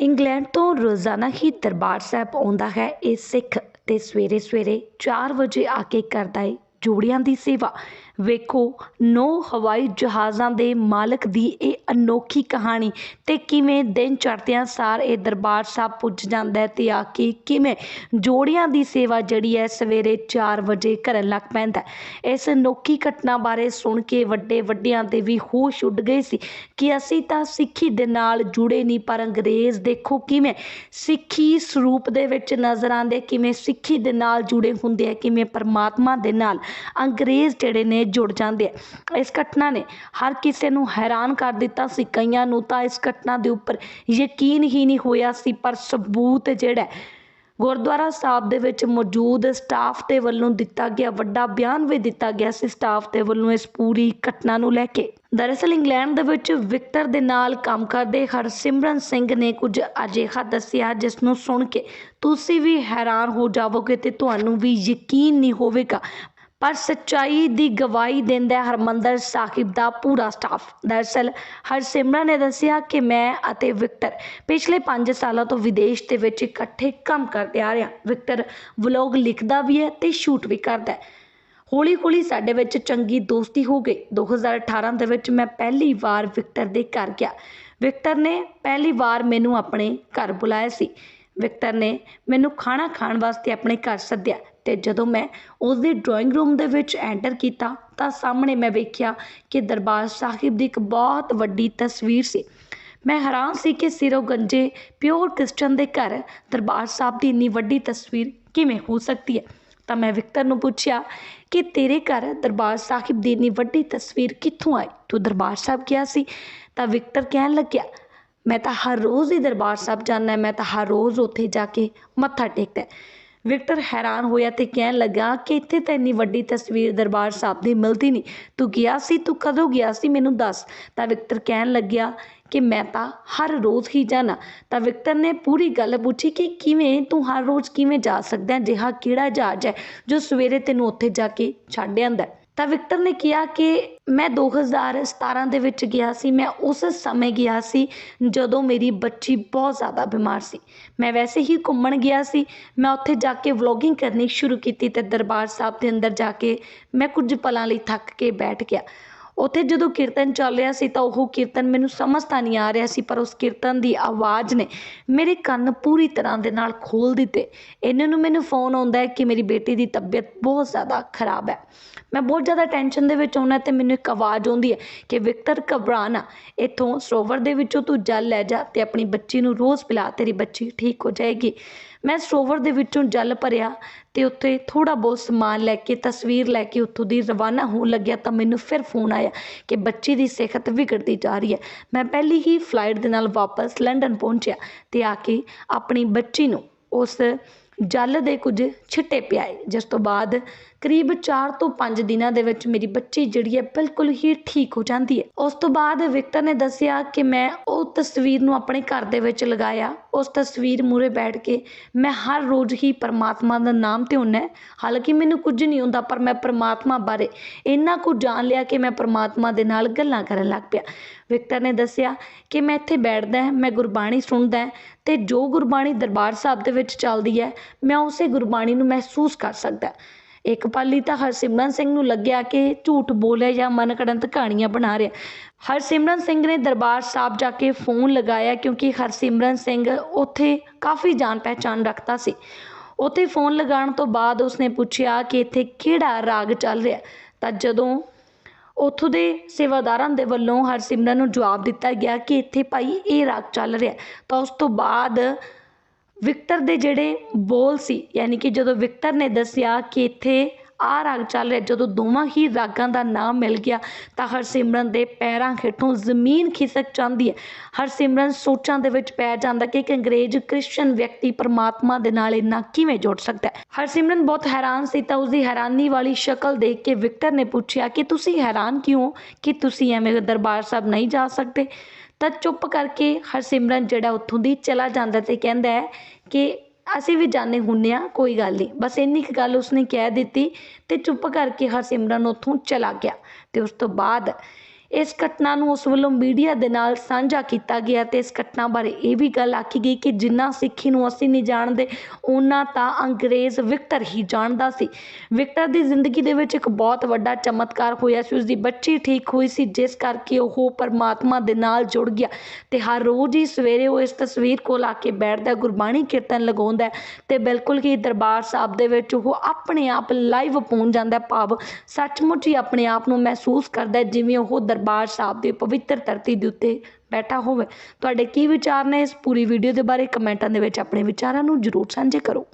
England ਤੋਂ ਰੋਜ਼ਾਨਾ ਹੀ ਦਰਬਾਰ ਸਾਹਿਬ ਆਉਂਦਾ ਹੈ। ਇਹ ਸਿੱਖ ਅਤੇ ਸਵੇਰੇ ਸਵੇਰੇ ਚਾਰ ਵਜੇ ਆ ਕੇ ਕਰਦਾ ਏ ਜੋੜਿਆਂ ਦੀ ਸੇਵਾ। ਵੇਖੋ, ਨੌ ਹਵਾਈ ਜਹਾਜ਼ਾਂ ਦੇ ਮਾਲਕ ਦੀ ਇਹ ਅਨੋਖੀ ਕਹਾਣੀ ਅਤੇ ਕਿਵੇਂ ਦਿਨ ਚੜ੍ਹਦਿਆਂ ਸਾਰ ਇਹ ਦਰਬਾਰ ਸਾਹਿਬ ਪੁੱਜ ਜਾਂਦਾ ਅਤੇ ਆ ਕੇ ਕਿਵੇਂ ਜੋੜਿਆਂ ਦੀ ਸੇਵਾ ਜਿਹੜੀ ਹੈ ਸਵੇਰੇ ਚਾਰ ਵਜੇ ਕਰਨ ਲੱਗ ਪੈਂਦਾ ਇਸ ਅਨੋਖੀ ਘਟਨਾ ਬਾਰੇ ਸੁਣ ਕੇ ਵੱਡੇ ਵੱਡਿਆਂ ਦੇ ਵੀ ਹੋਸ਼ ਉੱਡ ਗਏ ਸੀ ਕਿ ਅਸੀਂ ਤਾਂ ਸਿੱਖੀ ਦੇ ਨਾਲ ਜੁੜੇ ਨਹੀਂ, ਪਰ ਅੰਗਰੇਜ਼ ਦੇਖੋ ਕਿਵੇਂ ਸਿੱਖੀ ਸਰੂਪ ਦੇ ਵਿੱਚ ਨਜ਼ਰ ਆਉਂਦੇ, ਕਿਵੇਂ ਸਿੱਖੀ ਦੇ ਨਾਲ ਜੁੜੇ ਹੁੰਦੇ ਆ, ਕਿਵੇਂ ਪਰਮਾਤਮਾ ਦੇ ਨਾਲ। ਅੰਗਰੇਜ਼ ਜਿਹੜੇ ਨੇ ਜੁੜ ਜਾਂਦੇ ਆ। ਇਸ ਘਟਨਾ ਨੇ ਹਰ ਕਿਸੇ ਨੂੰ ਹੈਰਾਨ ਕਰ ਦਿੱਤਾ ਸੀ ਕਈਆਂ ਨੂੰ ਤਾਂ ਇਸ ਘਟਨਾ ਦੇ ਉੱਪਰ ਯਕੀਨ ਹੀ ਨਹੀਂ ਹੋਇਆ ਸੀ ਪਰ ਸਬੂਤ ਜਿਹੜਾ ਹੈ, ਗੁਰਦੁਆਰਾ ਸਾਹਿਬ ਦੇ ਵਿੱਚ ਮੌਜੂਦ ਸਟਾਫ ਦੇ ਵੱਲੋਂ ਦਿੱਤਾ ਗਿਆ ਵੱਡਾ ਬਿਆਨ ਵੀ ਦਿੱਤਾ ਗਿਆ ਸੀ ਸਟਾਫ ਦੇ ਵੱਲੋਂ ਇਸ ਪੂਰੀ ਘਟਨਾ ਨੂੰ ਲੈ ਕੇ। ਦਰਅਸਲ ਇੰਗਲੈਂਡ ਦੇ ਵਿੱਚ ਵਿਕਟਰ ਦੇ ਨਾਲ ਕੰਮ ਕਰਦੇ ਹਰਸਿਮਰਨ ਸਿੰਘ ਨੇ ਕੁਝ ਅਜਿਹਾ ਦੱਸਿਆ ਜਿਸ ਨੂੰ ਸੁਣ ਕੇ ਤੁਸੀਂ ਵੀ ਹੈਰਾਨ ਹੋ ਜਾਵੋਗੇ ਤੇ ਤੁਹਾਨੂੰ ਵੀ ਯਕੀਨ ਨਹੀਂ ਹੋਵੇਗਾ। ਪਰ ਸੱਚਾਈ ਦੀ ਗਵਾਹੀ ਦਿੰਦਾ ਹੈ ਹਰਮੰਦਰ ਸਾਹਿਬ ਦਾ ਪੂਰਾ ਸਟਾਫ ਦਰਅਸਲ, ਹਰਸਿਮਰਨ ਨੇ ਦੱਸਿਆ ਕਿ ਮੈਂ ਅਤੇ ਵਿਕਟਰ ਪਿਛਲੇ 5 ਸਾਲਾਂ ਤੋਂ ਵਿਦੇਸ਼ ਦੇ ਵਿੱਚ ਇਕੱਠੇ ਕੰਮ ਕਰਦੇ ਆ ਰਹੇ ਹਾਂ। ਵਿਕਟਰ ਵਲੌਗ ਲਿਖਦਾ ਵੀ ਹੈ ਤੇ ਸ਼ੂਟ ਵੀ ਕਰਦਾ ਹੈ। ਹੌਲੀ ਹੌਲੀ ਸਾਡੇ ਵਿੱਚ ਚੰਗੀ ਦੋਸਤੀ ਹੋ ਗਈ। 2018 ਦੇ ਵਿੱਚ ਮੈਂ ਪਹਿਲੀ ਵਾਰ ਵਿਕਟਰ ਦੇ ਘਰ ਗਿਆ। ਵਿਕਟਰ ਨੇ ਪਹਿਲੀ ਵਾਰ ਮੈਨੂੰ ਆਪਣੇ ਘਰ ਬੁਲਾਇਆ ਸੀ। ਵਿਕਟਰ ਨੇ ਮੈਨੂੰ ਖਾਣਾ ਖਾਣ ਵਾਸਤੇ ਆਪਣੇ ਘਰ ਸੱਦਿਆ। ਤੇ ਜਦੋਂ ਮੈਂ ਉਸਦੇ ਡਰਾਇੰਗ ਰੂਮ ਦੇ ਵਿੱਚ ਐਂਟਰ ਕੀਤਾ, ਤਾਂ ਸਾਹਮਣੇ ਮੈਂ ਵੇਖਿਆ ਕਿ ਦਰਬਾਰ ਸਾਹਿਬ ਦੀ ਇੱਕ ਬਹੁਤ ਵੱਡੀ ਤਸਵੀਰ ਸੀ। ਮੈਂ ਹੈਰਾਨ ਸੀ ਕਿ ਸਿਰੋਂ ਗੰਜੇ ਪਿਓਰ ਕ੍ਰਿਸਚਨ ਦੇ ਘਰ ਦਰਬਾਰ ਸਾਹਿਬ ਦੀ ਇੰਨੀ ਵੱਡੀ ਤਸਵੀਰ ਕਿਵੇਂ ਹੋ ਸਕਦੀ ਹੈ? ਤਾਂ ਮੈਂ ਵਿਕਟਰ ਨੂੰ ਪੁੱਛਿਆ ਕਿ ਤੇਰੇ ਘਰ ਦਰਬਾਰ ਸਾਹਿਬ ਦੀ ਇੰਨੀ ਵੱਡੀ ਤਸਵੀਰ ਕਿੱਥੋਂ ਆਈ? ਤੂੰ ਦਰਬਾਰ ਸਾਹਿਬ ਗਿਆ ਸੀ? ਤਾਂ ਵਿਕਟਰ ਕਹਿਣ ਲੱਗਿਆ, ਮੈਂ ਤਾਂ ਹਰ ਰੋਜ਼ ਹੀ ਦਰਬਾਰ ਸਾਹਿਬ ਜਾਂਦਾ, ਮੈਂ ਤਾਂ ਹਰ ਰੋਜ਼ ਉੱਥੇ ਜਾ ਕੇ ਮੱਥਾ ਟੇਕਦਾ ਵਿਕਟਰ ਹੈਰਾਨ ਹੋਇਆ ਤੇ ਕਹਿਣ ਲੱਗਾ ਕਿ ਇੱਥੇ ਤਾਂ ਇੰਨੀ ਵੱਡੀ ਤਸਵੀਰ ਦਰਬਾਰ ਸਾਹਿਬ ਦੀ ਮਿਲਦੀ ਨਹੀਂ। ਤੂੰ ਗਿਆ ਸੀ? ਤੂੰ ਕਦੋਂ ਗਿਆ ਸੀ? ਮੈਨੂੰ ਦੱਸ। ਤਾਂ ਵਿਕਟਰ ਕਹਿਣ ਲੱਗਿਆ ਕਿ ਮੈਂ ਤਾਂ ਹਰ ਰੋਜ਼ ਹੀ ਜਾਣਾ। ਤਾਂ ਵਿਕਟਰ ਨੇ ਪੂਰੀ ਗੱਲ ਪੁੱਛੀ ਕਿ ਕਿਵੇਂ ਤੂੰ ਹਰ ਰੋਜ਼ ਕਿਵੇਂ ਜਾ ਸਕਦਾ? ਅਜਿਹਾ ਕਿਹੜਾ ਜਹਾਜ਼ ਹੈ ਜੋ ਸਵੇਰੇ ਤੈਨੂੰ ਉੱਥੇ ਜਾ ਕੇ ਛੱਡ ਆਂਦਾ ਤਾਂ ਵਿਕਟਰ ਨੇ ਕਿਹਾ ਕਿ ਮੈਂ 2017 ਦੇ ਵਿੱਚ ਗਿਆ ਸੀ, ਮੈਂ ਉਸ ਸਮੇਂ ਗਿਆ ਸੀ ਜਦੋਂ ਮੇਰੀ ਬੱਚੀ ਬਹੁਤ ਜ਼ਿਆਦਾ ਬਿਮਾਰ ਸੀ। ਮੈਂ ਵੈਸੇ ਹੀ ਘੁੰਮਣ ਗਿਆ ਸੀ, ਮੈਂ ਉੱਥੇ ਜਾ ਕੇ ਵਲੋਗਿੰਗ ਕਰਨੀ ਸ਼ੁਰੂ ਕੀਤੀ ਅਤੇ ਦਰਬਾਰ ਸਾਹਿਬ ਦੇ ਅੰਦਰ ਜਾ ਕੇ ਮੈਂ ਕੁਝ ਪਲਾਂ ਲਈ ਥੱਕ ਕੇ ਬੈਠ ਗਿਆ। ਉੱਥੇ ਜਦੋਂ ਕੀਰਤਨ ਚੱਲ ਰਿਹਾ ਸੀ ਤਾਂ ਉਹ ਕੀਰਤਨ ਮੈਨੂੰ ਸਮਝ ਤਾਂ ਨਹੀਂ ਆ ਰਿਹਾ ਸੀ, ਪਰ ਉਸ ਕੀਰਤਨ ਦੀ ਆਵਾਜ਼ ਨੇ ਮੇਰੇ ਕੰਨ ਪੂਰੀ ਤਰ੍ਹਾਂ ਦੇ ਨਾਲ ਖੋਲ੍ਹ ਦਿੱਤੇ। ਇਹਨਾਂ ਨੂੰ ਮੈਨੂੰ ਫੋਨ ਆਉਂਦਾ ਹੈ ਕਿ ਮੇਰੀ ਬੇਟੀ ਦੀ ਤਬੀਅਤ ਬਹੁਤ ਜ਼ਿਆਦਾ ਖਰਾਬ ਹੈ। ਮੈਂ ਬਹੁਤ ਜ਼ਿਆਦਾ ਟੈਨਸ਼ਨ ਦੇ ਵਿੱਚ ਆਉਂਦਾ ਅਤੇ ਮੈਨੂੰ ਇੱਕ ਆਵਾਜ਼ ਆਉਂਦੀ ਹੈ ਕਿ ਵਿਕਟਰ ਘਬਰਾ ਨਾ ਇੱਥੋਂ ਸਰੋਵਰ ਦੇ ਵਿੱਚੋਂ ਤੂੰ ਜਲ ਲੈ ਜਾ ਅਤੇ ਆਪਣੀ ਬੱਚੀ ਨੂੰ ਰੋਜ਼ ਪਿਲਾ, ਤੇਰੀ ਬੱਚੀ ਠੀਕ ਹੋ ਜਾਏਗੀ। ਮੈਂ ਸਰੋਵਰ ਦੇ ਵਿੱਚੋਂ ਜਲ ਭਰਿਆ ਅਤੇ ਉੱਥੇ ਥੋੜ੍ਹਾ ਬਹੁਤ ਸਮਾਨ ਲੈ ਕੇ, ਤਸਵੀਰ ਲੈ ਕੇ ਉੱਥੋਂ ਦੀ ਰਵਾਨਾ ਹੋਣ ਲੱਗਿਆ ਤਾਂ ਮੈਨੂੰ ਫਿਰ ਫੋਨ ਆਇਆ ਕਿ ਬੱਚੀ ਦੀ ਸਿਹਤ ਵਿਗੜਦੀ ਜਾ ਰਹੀ ਹੈ। ਮੈਂ ਪਹਿਲੀ ਹੀ ਫਲਾਈਟ ਦੇ ਨਾਲ ਵਾਪਸ ਲੰਡਨ ਪਹੁੰਚਿਆ ਅਤੇ ਆ ਕੇ ਆਪਣੀ ਬੱਚੀ ਨੂੰ ਉਸ ਜਲ ਦੇ ਕੁਝ ਛਿੱਟੇ ਪਿਆਏ, ਜਿਸ ਤੋਂ ਬਾਅਦ ਕਰੀਬ ਚਾਰ ਤੋਂ ਪੰਜ ਦਿਨਾਂ ਦੇ ਵਿੱਚ ਮੇਰੀ ਬੱਚੀ ਜਿਹੜੀ ਹੈ ਬਿਲਕੁਲ ਹੀ ਠੀਕ ਹੋ ਜਾਂਦੀ ਹੈ। ਉਸ ਤੋਂ ਬਾਅਦ ਵਿਕਟਰ ਨੇ ਦੱਸਿਆ ਕਿ ਮੈਂ ਉਹ ਤਸਵੀਰ ਨੂੰ ਆਪਣੇ ਘਰ ਦੇ ਵਿੱਚ ਲਗਾਇਆ। ਉਸ ਤਸਵੀਰ ਮੂਹਰੇ ਬੈਠ ਕੇ ਮੈਂ ਹਰ ਰੋਜ਼ ਹੀ ਪਰਮਾਤਮਾ ਦਾ ਨਾਮ ਧਿਆਉਣਾ ਹੈ। ਹਾਲਾਂਕਿ ਮੈਨੂੰ ਕੁਝ ਨਹੀਂ ਹੁੰਦਾ, ਪਰ ਮੈਂ ਪਰਮਾਤਮਾ ਬਾਰੇ ਇੰਨਾ ਕੁ ਜਾਣ ਲਿਆ ਕਿ ਮੈਂ ਪਰਮਾਤਮਾ ਦੇ ਨਾਲ ਗੱਲਾਂ ਕਰਨ ਲੱਗ ਪਿਆ। ਵਿਕਟਰ ਨੇ ਦੱਸਿਆ ਕਿ ਮੈਂ ਇੱਥੇ ਬੈਠਦਾ, ਮੈਂ ਗੁਰਬਾਣੀ ਸੁਣਦਾ ਅਤੇ ਜੋ ਗੁਰਬਾਣੀ ਦਰਬਾਰ ਸਾਹਿਬ ਦੇ ਵਿੱਚ ਚੱਲਦੀ ਹੈ, ਮੈਂ ਉਸੇ ਗੁਰਬਾਣੀ ਨੂੰ ਮਹਿਸੂਸ ਕਰ ਸਕਦਾ ਇੱਕ ਪਾਲੀ ਤਾਂ ਹਰਸਿਮਰਨ ਸਿੰਘ ਨੂੰ ਲੱਗਿਆ ਕਿ ਝੂਠ ਬੋਲਿਆ ਜਾਂ ਮਨਕਣੰਤ ਕਹਾਣੀਆਂ ਬਣਾ ਰਿਹਾ। ਹਰਸਿਮਰਨ ਸਿੰਘ ਨੇ ਦਰਬਾਰ ਸਾਹਿਬ ਜਾ ਕੇ ਫੋਨ ਲਗਾਇਆ ਕਿਉਂਕਿ ਹਰਸਿਮਰਨ ਸਿੰਘ ਉੱਥੇ ਕਾਫੀ ਜਾਣ ਪਹਿਚਾਣ ਰੱਖਦਾ ਸੀ। ਉੱਥੇ ਫੋਨ ਲਗਾਉਣ ਤੋਂ ਬਾਅਦ ਉਸਨੇ ਪੁੱਛਿਆ ਕਿ ਇੱਥੇ ਕਿਹੜਾ ਰਾਗ ਚੱਲ ਰਿਹਾ? ਤਾਂ ਜਦੋਂ ਉੱਥੋਂ ਦੇ ਸੇਵਾਦਾਰਾਂ ਦੇ ਵੱਲੋਂ ਹਰਸਿਮਰਨ ਨੂੰ ਜਵਾਬ ਦਿੱਤਾ ਗਿਆ ਕਿ ਇੱਥੇ ਭਾਈ ਇਹ ਰਾਗ ਚੱਲ ਰਿਹਾ ਤਾਂ ਉਸ ਤੋਂ ਬਾਅਦ ਵਿਕਟਰ ਦੇ ਜਿਹੜੇ ਬੋਲ ਸੀ, ਯਾਨੀ ਕਿ ਜਦੋਂ ਵਿਕਟਰ ਨੇ ਦੱਸਿਆ ਕਿ ਇੱਥੇ ਆਹ ਰਾਗ ਚੱਲ ਰਿਹਾ। ਜਦੋਂ ਦੋਵਾਂ ਹੀ ਰਾਗਾਂ ਦਾ ਨਾਮ ਮਿਲ ਗਿਆ, ਤਾਂ ਹਰਸਿਮਰਨ ਦੇ ਪੈਰਾਂ ਹੇਠੋਂ ਜ਼ਮੀਨ ਖਿਸਕ ਜਾਂਦੀ ਹੈ। ਹਰਸਿਮਰਨ ਸੋਚਾਂ ਦੇ ਵਿੱਚ ਪੈ ਜਾਂਦਾ ਕਿ ਇੱਕ ਅੰਗਰੇਜ਼ ਕ੍ਰਿਸਚਨ ਵਿਅਕਤੀ ਪਰਮਾਤਮਾ ਦੇ ਨਾਲ ਇੰਨਾ ਕਿਵੇਂ ਜੁੜ ਸਕਦਾ ਹੈ। ਹਰਸਿਮਰਨ ਬਹੁਤ ਹੈਰਾਨ ਸੀ, ਤਾਂ ਉਸਦੀ ਹੈਰਾਨੀ ਵਾਲੀ ਸ਼ਕਲ ਦੇਖ ਕੇ ਵਿਕਟਰ ਨੇ ਪੁੱਛਿਆ ਕਿ ਤੁਸੀਂ ਹੈਰਾਨ ਕਿਉਂ? ਕਿ ਤੁਸੀਂ ਐਵੇਂ ਦਰਬਾਰ ਸਾਹਿਬ ਨਹੀਂ ਜਾ ਸਕਦੇ? ਤਾਂ ਚੁੱਪ ਕਰਕੇ ਹਰਸਿਮਰਨ ਜਿਹੜਾ ਉੱਥੋਂ ਦੀ ਚਲਾ ਜਾਂਦਾ ਤੇ ਕਹਿੰਦਾ ਹੈ ਕਿ ਅਸੀਂ ਵੀ ਜਾਂਦੇ ਹੁੰਦੇ ਹਾਂ ਕੋਈ ਗੱਲ ਨਹੀਂ ਬਸ ਇੰਨੀ ਕੁ ਗੱਲ ਉਸਨੇ ਕਹਿ ਦਿੱਤੀ ਅਤੇ ਚੁੱਪ ਕਰਕੇ ਹਰਸਿਮਰਨ ਉੱਥੋਂ ਚਲਾ ਗਿਆ ਅਤੇ ਉਸ ਤੋਂ ਬਾਅਦ ਇਸ ਘਟਨਾ ਨੂੰ ਉਸ ਵੱਲੋਂ ਮੀਡੀਆ ਦੇ ਨਾਲ ਸਾਂਝਾ ਕੀਤਾ ਗਿਆ ਅਤੇ ਇਸ ਘਟਨਾ ਬਾਰੇ ਇਹ ਵੀ ਗੱਲ ਆਖੀ ਗਈ ਕਿ ਜਿੰਨਾ ਸਿੱਖੀ ਨੂੰ ਅਸੀਂ ਨਹੀਂ ਜਾਣਦੇ ਉਹਨਾਂ ਤਾਂ ਅੰਗਰੇਜ਼ ਵਿਕਟਰ ਹੀ ਜਾਣਦਾ ਸੀ। ਵਿਕਟਰ ਦੀ ਜ਼ਿੰਦਗੀ ਦੇ ਵਿੱਚ ਇੱਕ ਬਹੁਤ ਵੱਡਾ ਚਮਤਕਾਰ ਹੋਇਆ ਸੀ, ਉਸਦੀ ਬੱਚੀ ਠੀਕ ਹੋਈ ਸੀ, ਜਿਸ ਕਰਕੇ ਉਹ ਪਰਮਾਤਮਾ ਦੇ ਨਾਲ ਜੁੜ ਗਿਆ ਤੇ ਹਰ ਰੋਜ਼ ਹੀ ਸਵੇਰੇ ਉਹ ਇਸ ਤਸਵੀਰ ਕੋਲ ਆ ਕੇ ਬੈਠਦਾ, ਗੁਰਬਾਣੀ ਕੀਰਤਨ ਲਗਾਉਂਦਾ ਹੈ ਤੇ ਬਿਲਕੁਲ ਹੀ ਦਰਬਾਰ ਸਾਹਿਬ ਦੇ ਵਿੱਚ ਉਹ ਆਪਣੇ ਆਪ ਲਾਈਵ ਪਹੁੰਚ ਜਾਂਦਾ ਭਾਵ ਸੱਚਮੁੱਚ ਹੀ ਆਪਣੇ ਆਪ ਨੂੰ ਮਹਿਸੂਸ ਕਰਦਾ ਜਿਵੇਂ ਉਹ ਦਰ ਦਰਬਾਰ ਸਾਹਿਬ ਦੀ ਪਵਿੱਤਰ ਧਰਤੀ ਦੇ ਉੱਤੇ ਬੈਠਾ ਹੋਵੇ। ਤੁਹਾਡੇ ਕੀ ਵਿਚਾਰ ਨੇ ਇਸ ਪੂਰੀ ਵੀਡੀਓ ਦੇ ਬਾਰੇ ਕਮੈਂਟਾਂ ਦੇ ਵਿੱਚ ਆਪਣੇ ਵਿਚਾਰਾਂ ਨੂੰ ਜ਼ਰੂਰ ਸਾਂਝੇ ਕਰੋ।